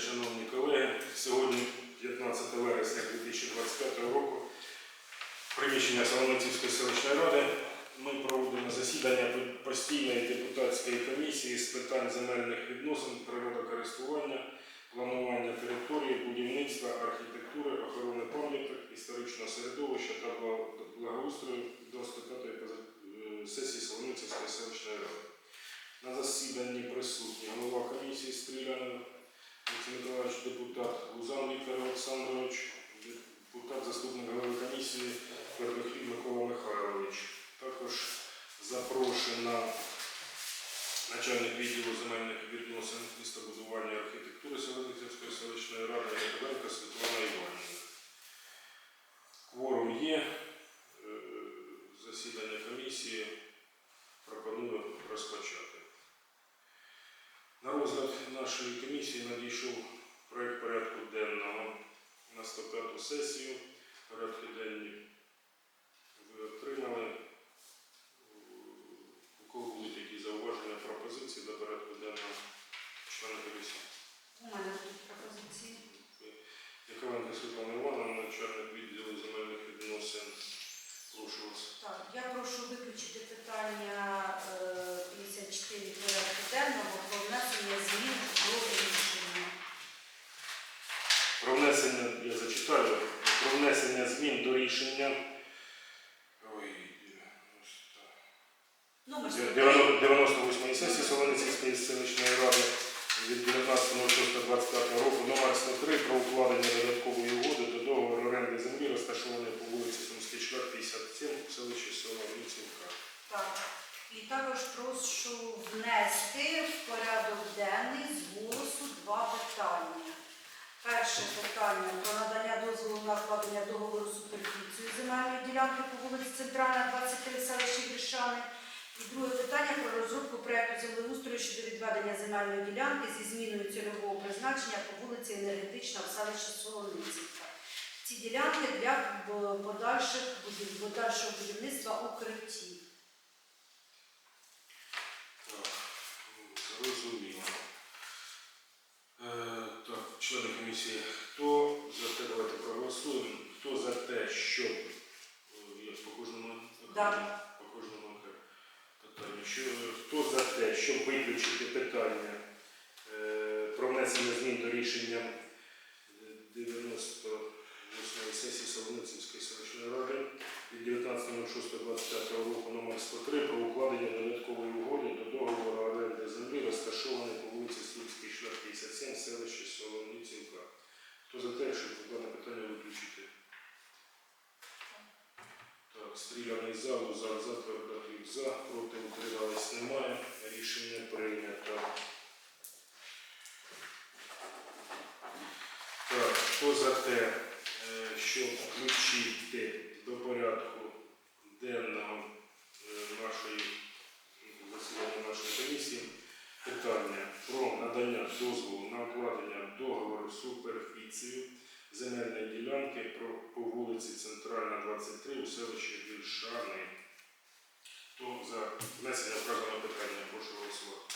шановні колеги. Сьогодні 15 вересня 2025 року. Приміщення Солоницівської селищної ради. Ми проводимо засідання постійної депутатської комісії з питань земельних відносин, природокористування, планування території, будівництва, архітектури, охорони пам'яток, історичного середовища та благоустрою до 105-ї е, сесії Солоницівської селищної ради. На засіданні присутні голова комісії Олексій Миколаївич, депутат Лузан Віктор Олександрович, депутат заступник голови комісії Твердохід Микола Михайлович. Також запрошена начальник відділу земельних відносин містобудування і архітектури Селищної селищної ради Якобенко Світлана Іванівна. Кворум є. Е, Засідання комісії пропоную розпочати. На розгляд нашої комісії надійшов проект порядку денного на 105 сесію. Порядки денні ви отримали. У кого будуть які зауваження, пропозиції до порядку денного члени комісії? У мене тут пропозиції. Яковенко Світлана Івановна, начальник відділу земельних відносин. Прошу вас. Так, я прошу виключити питання е, 54 порядку денного про внесення змін до рішення. Про внесення, я зачитаю, про внесення змін до рішення. Ой, Номер 90 98 сесії Солоницької селищної ради від 19.06.25 року номер 103 про укладення додаткової угоди до договору оренди землі, розташованої по вулиці Сумський шлях 57 в селищі Солоницівка. Так. І також прошу внести в порядок денний з голосу два питання. Перше питання про надання дозволу на укладення договору суперфіцію земельної ділянки по вулиці Центральна, 23 селищі Грішани. І друге питання про розробку проекту землеустрою щодо відведення земельної ділянки зі зміною цільового призначення по вулиці Енергетична в селищі Солоницівка. Ці ділянки для е, подальших подальшого будівництва укриттів. Так, зрозуміло. Е, так, члени комісії, хто за те, давайте проголосуємо. Хто за те, щоб е, я по кожному Да. Хто за те, щоб виключити питання е, про внесення змін до рішення 98 сесії Солоницької селищної ради від 19.06.25 року номер 103 про укладення додаткової угоди до договору оренди землі, розташованої по вулиці Слуцький шлях 57, селище Солоницівка. Хто за те, щоб дане питання виключити? Так, стріляний за, Лузар за, Твердохліб за, проти утримались немає. Рішення прийнято. Так, хто за те, е, щоб включити до порядку денного е, нашої засідання нашої комісії питання про надання дозволу на укладення договору суперфіцію земельної ділянки по вулиці Центральна, 23 у селищі Вільшани. Хто за внесення вказаного питання, прошу голосувати.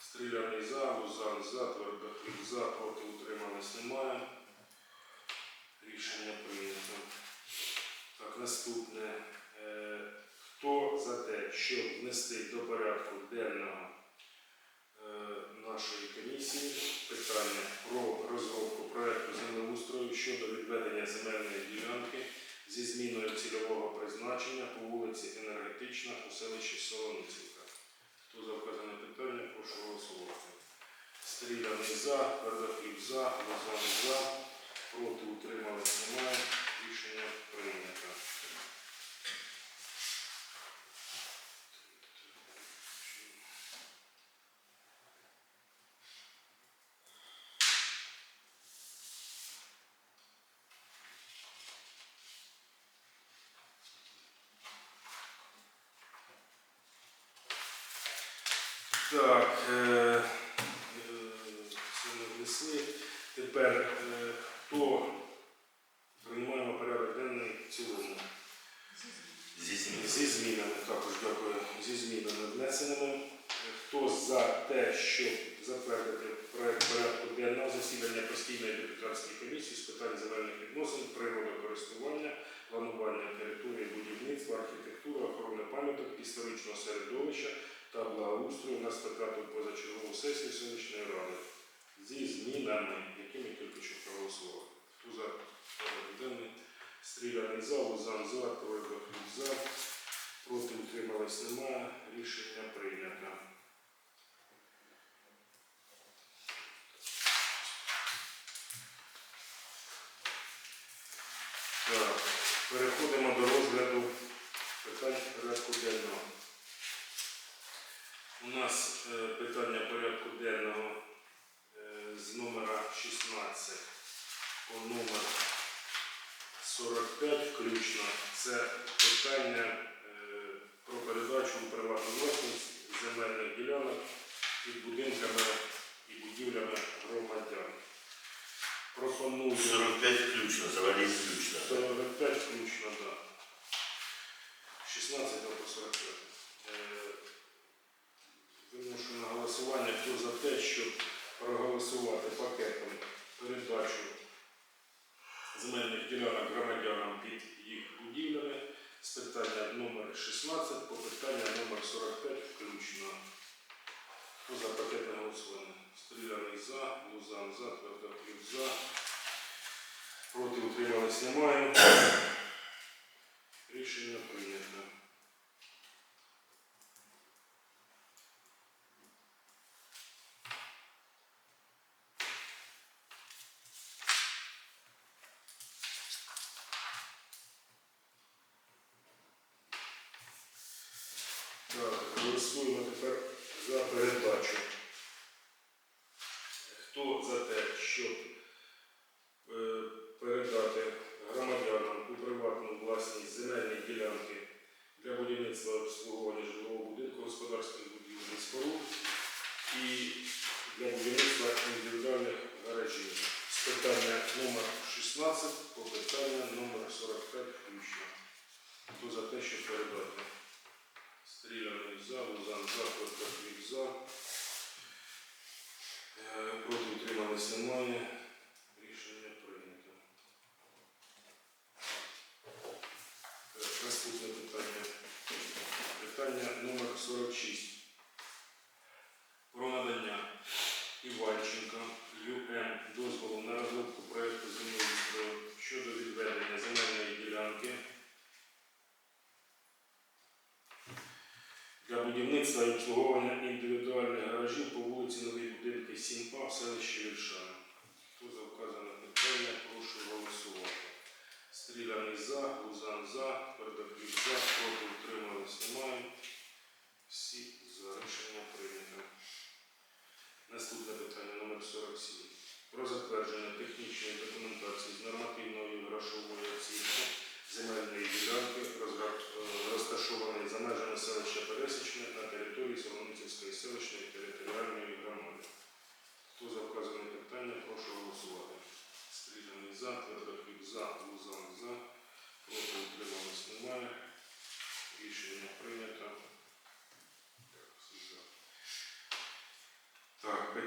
Стріляний за, Лузан за, Твердохліб за, проти утримались немає. Рішення прийнято. Так, наступне. Е, хто за те, щоб внести до порядку денного е, нашої комісії питання про розробку проекту землеустрою щодо відведення земельної ділянки зі зміною цільового призначення по вулиці Енергетична у селищі Солоницівка. Хто за вказане питання, прошу голосувати. Стріляний за, Твердохліб за, Лозан за, проти утримались немає. Рішення прийнято. Так, е, е, це ми внесли. Тепер е, Хто приймаємо порядок денний в цілому? Зі змінами. Зі змінами також дякую. Зі змінами внесеними. Хто за те, щоб затвердити проєкт порядку денного засідання постійної депутатської комісії з питань земельних відносин, природокористування, планування території, будівництва, архітектури, охорони пам'яток, історичного середовища та благоустрою на статату позачергову сесію сонячної ради зі змінами, якими тільки що проголосували. Хто за денний стріляний за, Лузан за, Тройбах за, проти утрималось немає. Рішення прийнято. Переходимо до розгляду питань порядку денного. У нас е, питання по номер 45 включно. Це питання. Поза пакетне голосування. Стріляний за, Лузан за, плюс за. Проти утримались немає. Рішення прийнято. Так, голосуємо тепер за передачу.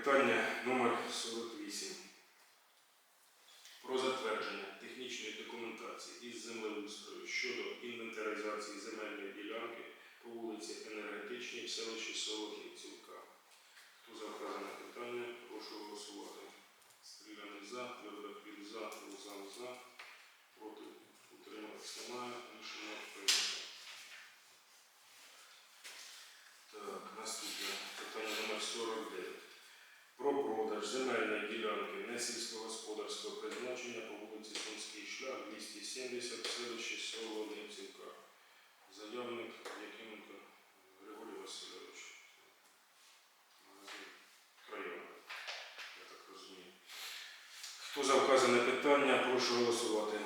Питання номер 48 про затвердження технічної документації із землеустрою щодо інвентаризації земельної ділянки по вулиці Енергетичній в селищі Солохів. Хто за вказане питання, прошу голосувати.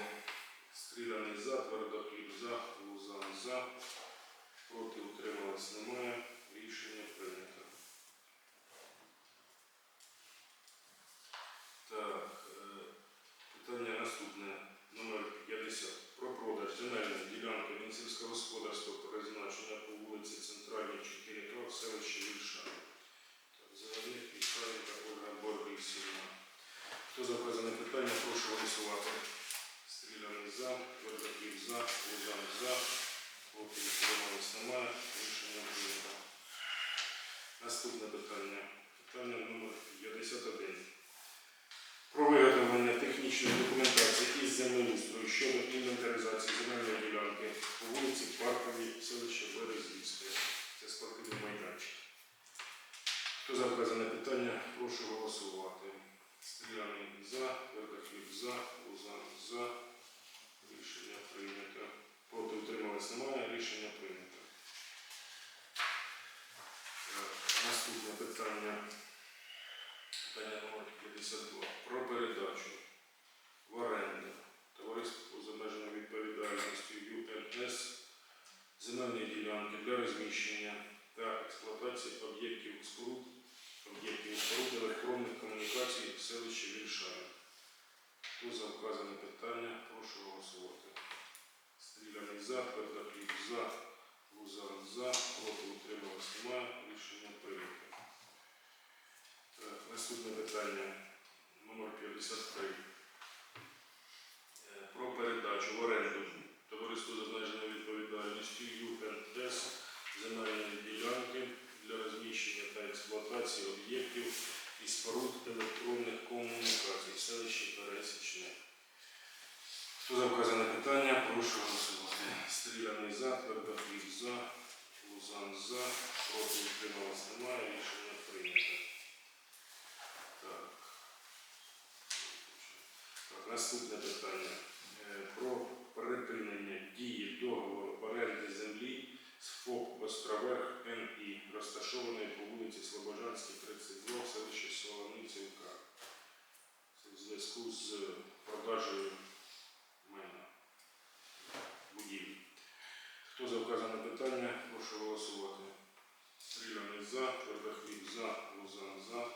Стріляний за, твердо твердокліп за, Лузан за. Проти утрималось немає. Рішення прийнято. голосувати. Стріляний за, Вердаків за, Лужан за, Опіль трималось немає, рішення прийнято. Наступне питання. Питання номер 51. Про виготовлення технічної документації із землеустрою щодо інвентаризації земельної ділянки по вулиці Парковій, селище Березівське. За, Твердохліб за, Лузан за, проти утрималась немає, рішення прийнято. Наступне питання номер 53. Е, Про передачу в оренду товариству з обмеженою відповідальністю ЮНС земельної ділянки для розміщення та експлуатації об'єктів і споруд електронних комунікацій в селищі Пересічне. Хто за вказане питання, прошу голосувати. Стріляний за, Твердохліб за, Лузан за, проти утрималось немає, рішення прийнято. Так. Так, наступне питання. Е, Про припинення дії договору оренди землі з ФОП Островерх НІ, розташованої по вулиці Слобожанській, 32 в селищі Солоницівка. Це в зв'язку з продажею майна будівлі. Хто за вказане питання, прошу голосувати. Стріляний за, Твердохліб за, Лузан за.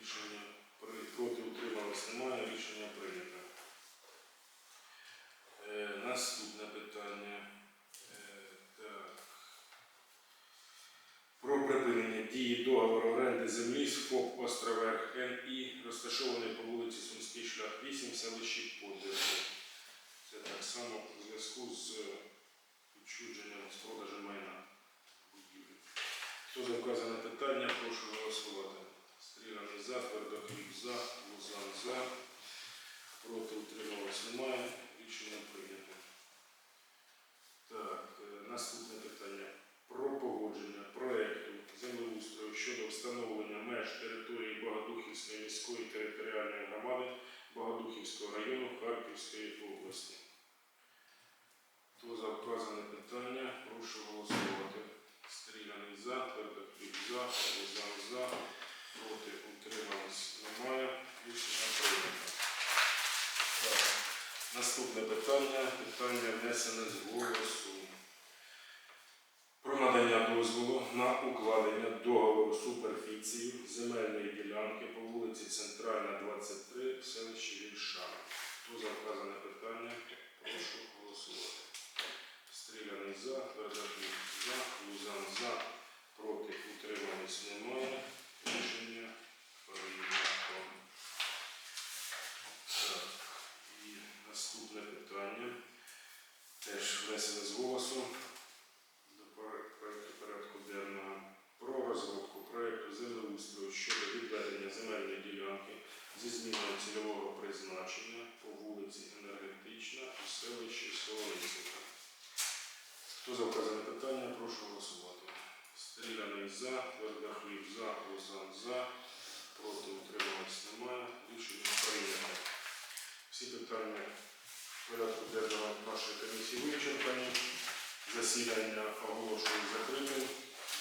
Рішення при- проти утрималось немає, рішення прийнято. Е, наступне питання. Е, так. Про припинення дії договору оренди землі з ФОП Островерх НІ, розташований по вулиці Сумський шлях 8, селищі Подерки. Це так само у зв'язку з відчудженням з продажем майна будівлі. Хто за вказане питання, прошу голосувати. Стріляний за, Твердохліб за, Лузан за. Проти утрималось немає. Рішення прийнято. Так, е, наступне питання. Про погодження проекту землеустрою щодо встановлення меж території Богодухівської міської територіальної громади Богодухівського району Харківської області. Хто за вказане питання, прошу голосувати. Стріляний за, Твердохліб за, Лузан за. Проти утримались немає. Рішення прийнято. Так. Наступне питання. Питання внесене з голосу. Про надання дозволу на укладення договору суперфіції земельної ділянки по вулиці Центральна, 23 в селищі Вільша. Хто за вказане питання? Прошу голосувати. Стріляний за, Твердохліб за, Лузан за, проти утримались немає. Рішення прийнято. Так, і наступне питання. Теж внесене з голосу до пор- проекту порядку денного про розробку проекту землеустрою щодо відведення земельної ділянки зі зміною цільового призначення по вулиці Енергетична у селищі Солоницівка. Хто за вказане питання, прошу голосувати. Стріляний за, Твердохліб за, Лозан за, проти утрималось немає. Рішення прийнято. Всі питання порядку денного нашої комісії вичерпані. Засідання оголошую закритим.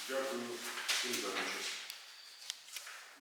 Дякую всім за участь.